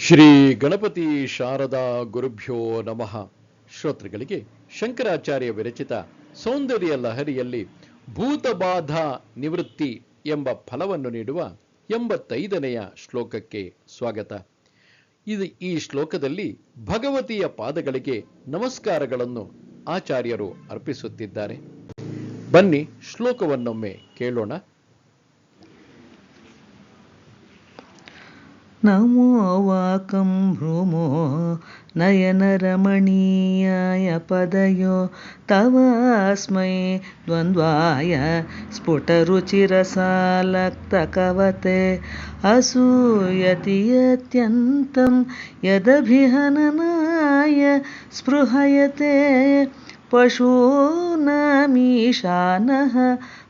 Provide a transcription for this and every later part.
ಶ್ರೀ ಗಣಪತಿ ಶಾರದಾ ಗುರುಭ್ಯೋ ನಮಃ. ಶ್ರೋತೃಗಳಿಗೆ ಶಂಕರಾಚಾರ್ಯ ವಿರಚಿತ ಸೌಂದರ್ಯ ಲಹರಿಯಲ್ಲಿ ಭೂತಬಾಧ ನಿವೃತ್ತಿ ಎಂಬ ಫಲವನ್ನು ನೀಡುವ ಎಂಬತ್ತೈದನೆಯ ಶ್ಲೋಕಕ್ಕೆ ಸ್ವಾಗತ. ಇದು ಈ ಶ್ಲೋಕದಲ್ಲಿ ಭಗವತಿಯ ಪಾದಗಳಿಗೆ ನಮಸ್ಕಾರಗಳನ್ನು ಆಚಾರ್ಯರು ಅರ್ಪಿಸುತ್ತಿದ್ದಾರೆ. ಬನ್ನಿ ಶ್ಲೋಕವನ್ನೊಮ್ಮೆ ಕೇಳೋಣ. नमो वाकं भ्रूमो नयनरमणीयाय पदयो तवास्मै द्वन्द्वाय स्फुटरुचिरसालक्तकवते असूयति यत्यन्तं यदभिहननाय स्पृहयते पशूनामीशानः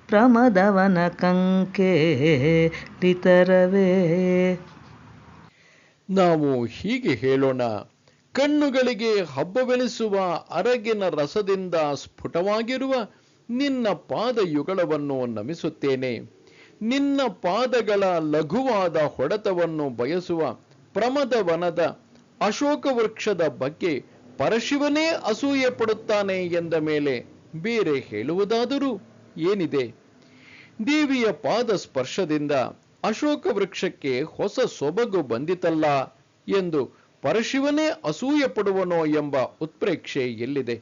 प्रमदवनकङ्के लितरवे ನಾವು ಹೀಗೆ ಹೇಳೋಣ, ಕಣ್ಣುಗಳಿಗೆ ಹಬ್ಬವೆನಿಸುವ ಅರಗಿನ ರಸದಿಂದ ಸ್ಫುಟವಾಗಿರುವ ನಿನ್ನ ಪಾದಯುಗಳವನ್ನು ನಮಿಸುತ್ತೇನೆ. ನಿನ್ನ ಪಾದಗಳ ಲಘುವಾದ ಹೊಡೆತವನ್ನು ಬಯಸುವ ಪ್ರಮದವನದ ಅಶೋಕ ವೃಕ್ಷದ ಬಗ್ಗೆ ಪರಶಿವನೇ ಅಸೂಯೆ ಪಡುತ್ತಾನೆ ಎಂದ ಮೇಲೆ ಬೇರೆ ಹೇಳುವುದಾದರೂ ಏನಿದೆ? ದೇವಿಯ ಪಾದ ಸ್ಪರ್ಶದಿಂದ ಅಶೋಕ ವೃಕ್ಷಕ್ಕೆ ಹೊಸ ಸೊಬಗು ಬಂದಿತಲ್ಲ ಎಂದು ಪರಶಿವನೇ ಅಸೂಯೆ ಪಡುವನೋ ಎಂಬ ಉತ್ಪ್ರೇಕ್ಷೆ ಎಲ್ಲಿದೆ?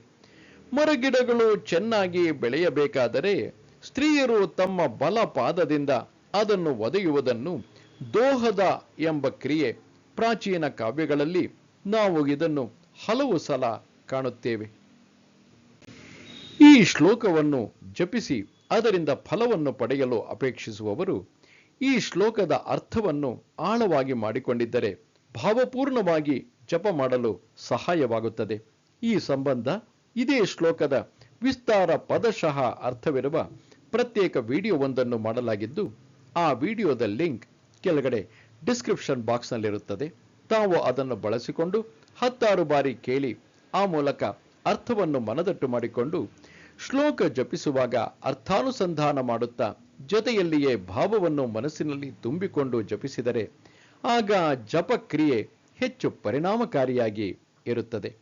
ಮರಗಿಡಗಳು ಚೆನ್ನಾಗಿ ಬೆಳೆಯಬೇಕಾದರೆ ಸ್ತ್ರೀಯರು ತಮ್ಮ ಬಲ ಪಾದದಿಂದ ಅದನ್ನು ಒದೆಯುವುದನ್ನು ದೋಹದ ಎಂಬ ಕ್ರಿಯೆ ಪ್ರಾಚೀನ ಕಾವ್ಯಗಳಲ್ಲಿ ನಾವು ಇದನ್ನು ಹಲವು ಸಲ ಕಾಣುತ್ತೇವೆ. ಈ ಶ್ಲೋಕವನ್ನು ಜಪಿಸಿ ಅದರಿಂದ ಫಲವನ್ನು ಪಡೆಯಲು ಅಪೇಕ್ಷಿಸುವವರು ಈ ಶ್ಲೋಕದ ಅರ್ಥವನ್ನು ಆಳವಾಗಿ ಮಾಡಿಕೊಂಡಿದ್ದರೆ ಭಾವಪೂರ್ಣವಾಗಿ ಜಪ ಮಾಡಲು ಸಹಾಯವಾಗುತ್ತದೆ. ಈ ಸಂಬಂಧ ಇದೇ ಶ್ಲೋಕದ ವಿಸ್ತಾರ ಪದಶಃ ಅರ್ಥವಿರುವ ಪ್ರತ್ಯೇಕ ವಿಡಿಯೋವೊಂದನ್ನು ಮಾಡಲಾಗಿದ್ದು, ಆ ವಿಡಿಯೋದ ಲಿಂಕ್ ಕೆಳಗಡೆ ಡಿಸ್ಕ್ರಿಪ್ಷನ್ ಬಾಕ್ಸ್ನಲ್ಲಿರುತ್ತದೆ. ತಾವು ಅದನ್ನು ಬಳಸಿಕೊಂಡು ಹತ್ತಾರು ಬಾರಿ ಕೇಳಿ, ಆ ಮೂಲಕ ಅರ್ಥವನ್ನು ಮನದಟ್ಟು ಮಾಡಿಕೊಂಡು ಶ್ಲೋಕ ಜಪಿಸುವಾಗ ಅರ್ಥಾನುಸಂಧಾನ ಮಾಡುತ್ತಾ ಜೊತೆಯಲ್ಲಿಯೇ ಭಾವವನ್ನು ಮನಸ್ಸಿನಲ್ಲಿ ತುಂಬಿಕೊಂಡು ಜಪಿಸಿದರೆ ಆಗ ಜಪಕ್ರಿಯೆ ಹೆಚ್ಚು ಪರಿಣಾಮಕಾರಿಯಾಗಿ ಇರುತ್ತದೆ.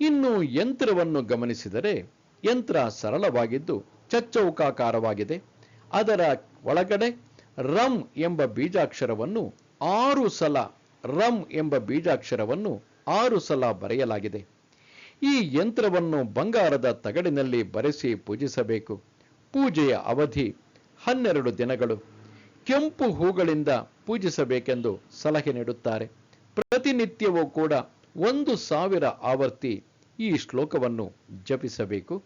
ಇನ್ನು ಯಂತ್ರವನ್ನು ಗಮನಿಸಿದರೆ ಯಂತ್ರ ಸರಳವಾಗಿದ್ದು ಚಚ್ಚೌಕಾಕಾರವಾಗಿದೆ. ಅದರ ಒಳಗಡೆ ರಂ ಎಂಬ ಬೀಜಾಕ್ಷರವನ್ನು ಆರು ಸಲ ರಂ ಎಂಬ ಬೀಜಾಕ್ಷರವನ್ನು ಆರು ಸಲ ಬರೆಯಲಾಗಿದೆ. ಈ ಯಂತ್ರವನ್ನು ಬಂಗಾರದ ತಗಡಿನಲ್ಲಿ ಬರೆಸಿ ಪೂಜಿಸಬೇಕು. ಪೂಜೆಯ ಅವಧಿ ಹನ್ನೆರಡು ದಿನಗಳು ಕೆಂಪು ಹೂಗಳಿಂದ ಪೂಜಿಸಬೇಕೆಂದು ಸಲಹೆ ನೀಡುತ್ತಾರೆ. ಪ್ರತಿನಿತ್ಯವೂ ಕೂಡ ಒಂದು ಸಾವಿರ ಆವರ್ತಿ ಈ ಶ್ಲೋಕವನ್ನು ಜಪಿಸಬೇಕು.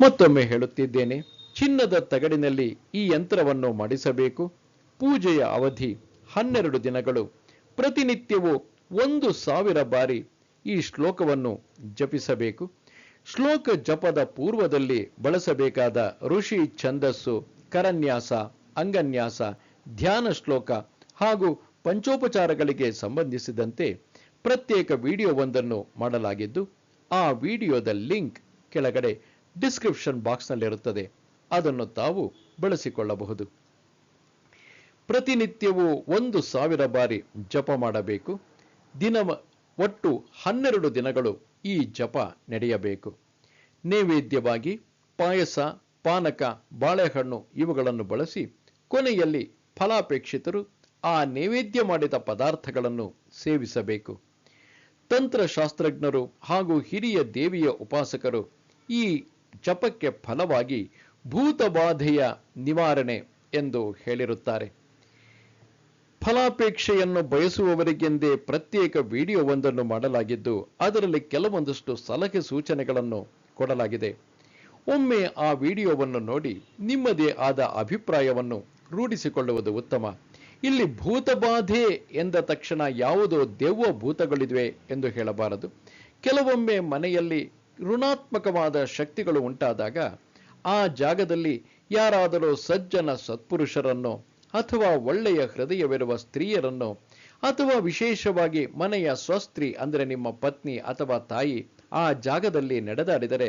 ಮತ್ತೊಮ್ಮೆ ಹೇಳುತ್ತಿದ್ದೇನೆ, ಚಿನ್ನದ ತಗಡಿನಲ್ಲಿ ಈ ಯಂತ್ರವನ್ನು ಮಾಡಿಸಬೇಕು. ಪೂಜೆಯ ಅವಧಿ ಹನ್ನೆರಡು ದಿನಗಳು. ಪ್ರತಿನಿತ್ಯವೂ ಒಂದು ಸಾವಿರ ಬಾರಿ ಈ ಶ್ಲೋಕವನ್ನು ಜಪಿಸಬೇಕು. ಶ್ಲೋಕ ಜಪದ ಪೂರ್ವದಲ್ಲಿ ಬಳಸಬೇಕಾದ ಋಷಿ ಛಂದಸ್ಸು, ಕರನ್ಯಾಸ, ಅಂಗನ್ಯಾಸ, ಧ್ಯಾನ ಶ್ಲೋಕ ಹಾಗೂ ಪಂಚೋಪಚಾರಗಳಿಗೆ ಸಂಬಂಧಿಸಿದಂತೆ ಪ್ರತ್ಯೇಕ ವಿಡಿಯೋವೊಂದನ್ನು ಮಾಡಲಾಗಿದ್ದು, ಆ ವಿಡಿಯೋದ ಲಿಂಕ್ ಕೆಳಗಡೆ ಡಿಸ್ಕ್ರಿಪ್ಷನ್ ಬಾಕ್ಸ್ನಲ್ಲಿರುತ್ತದೆ. ಅದನ್ನು ತಾವು ಬಳಸಿಕೊಳ್ಳಬಹುದು. ಪ್ರತಿನಿತ್ಯವೂ ಒಂದು ಸಾವಿರ ಬಾರಿ ಜಪ ಮಾಡಬೇಕು. ದಿನ ಒಟ್ಟು ಹನ್ನೆರಡು ದಿನಗಳು ಈ ಜಪ ನಡೆಯಬೇಕು. ನೈವೇದ್ಯವಾಗಿ ಪಾಯಸ, ಪಾನಕ, ಬಾಳೆಹಣ್ಣು ಇವುಗಳನ್ನು ಬಳಸಿ ಕೊನೆಯಲ್ಲಿ ಫಲಾಪೇಕ್ಷಿತರು ಆ ನೈವೇದ್ಯ ಮಾಡಿದ ಪದಾರ್ಥಗಳನ್ನು ಸೇವಿಸಬೇಕು. ತಂತ್ರಶಾಸ್ತ್ರಜ್ಞರು ಹಾಗೂ ಹಿರಿಯ ದೇವಿಯ ಉಪಾಸಕರು ಈ ಜಪಕ್ಕೆ ಫಲವಾಗಿ ಭೂತಬಾಧೆಯ ನಿವಾರಣೆ ಎಂದು ಹೇಳಿರುತ್ತಾರೆ. ಫಲಾಪೇಕ್ಷೆಯನ್ನು ಬಯಸುವವರಿಗೆಂದೇ ಪ್ರತ್ಯೇಕ ವಿಡಿಯೋವೊಂದನ್ನು ಮಾಡಲಾಗಿದ್ದು, ಅದರಲ್ಲಿ ಕೆಲವೊಂದಷ್ಟು ಸಲಹೆ ಸೂಚನೆಗಳನ್ನು ಕೊಡಲಾಗಿದೆ. ಒಮ್ಮೆ ಆ ವಿಡಿಯೋವನ್ನು ನೋಡಿ ನಿಮ್ಮದೇ ಆದ ಅಭಿಪ್ರಾಯವನ್ನು ರೂಢಿಸಿಕೊಳ್ಳುವುದು ಉತ್ತಮ. ಇಲ್ಲಿ ಭೂತಬಾಧೆ ಎಂದ ತಕ್ಷಣ ಯಾವುದೋ ದೆವ್ವ ಭೂತಗಳಿವೆ ಎಂದು ಹೇಳಬಾರದು. ಕೆಲವೊಮ್ಮೆ ಮನೆಯಲ್ಲಿ ಋಣಾತ್ಮಕವಾದ ಶಕ್ತಿಗಳು ಉಂಟಾದಾಗ, ಆ ಜಾಗದಲ್ಲಿ ಯಾರಾದರೂ ಸಜ್ಜನ ಸತ್ಪುರುಷರನ್ನು ಅಥವಾ ಒಳ್ಳೆಯ ಹೃದಯವಿರುವ ಸ್ತ್ರೀಯರನ್ನು, ಅಥವಾ ವಿಶೇಷವಾಗಿ ಮನೆಯ ಸ್ವಸ್ತ್ರಿ ಅಂದರೆ ನಿಮ್ಮ ಪತ್ನಿ ಅಥವಾ ತಾಯಿ ಆ ಜಾಗದಲ್ಲಿ ನಡೆದಾಡಿದರೆ,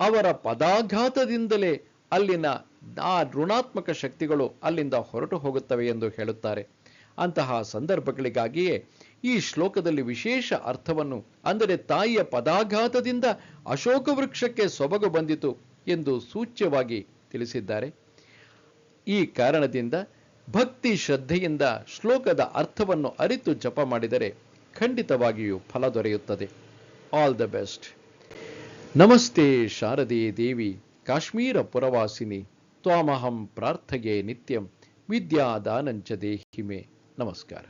ಅವರ ಪದಾಘಾತದಿಂದಲೇ ಅಲ್ಲಿನ ಆ ಋಣಾತ್ಮಕ ಶಕ್ತಿಗಳು ಅಲ್ಲಿಂದ ಹೊರಟು ಹೋಗುತ್ತವೆ ಎಂದು ಹೇಳುತ್ತಾರೆ. ಅಂತಹ ಸಂದರ್ಭಗಳಿಗಾಗಿಯೇ ಈ ಶ್ಲೋಕದಲ್ಲಿ ವಿಶೇಷ ಅರ್ಥವನ್ನು, ಅಂದರೆ ತಾಯಿಯ ಪದಾಘಾತದಿಂದ ಅಶೋಕ ವೃಕ್ಷಕ್ಕೆ ಸೊಬಗು ಬಂದಿತು ಎಂದು ಸೂಚ್ಯವಾಗಿ ತಿಳಿಸಿದ್ದಾರೆ. ಈ ಕಾರಣದಿಂದ ಭಕ್ತಿ ಶ್ರದ್ಧೆಯಿಂದ ಶ್ಲೋಕದ ಅರ್ಥವನ್ನು ಅರಿತು ಜಪ ಮಾಡಿದರೆ ಖಂಡಿತವಾಗಿಯೂ ಫಲ ದೊರೆಯುತ್ತದೆ. ಆಲ್ ದ ಬೆಸ್ಟ್ ನಮಸ್ತೆ ಶಾರದೆ ದೇವಿ, ಕಾಶ್ಮೀರ ಪುರವಾಸಿನಿ, ತ್ವಾಮಹಂ ಪ್ರಾರ್ಥಯೇ ನಿತ್ಯಂ, ವಿದ್ಯಾದಾನಂಚ ದೇಹಿಮೆ. ನಮಸ್ಕಾರ.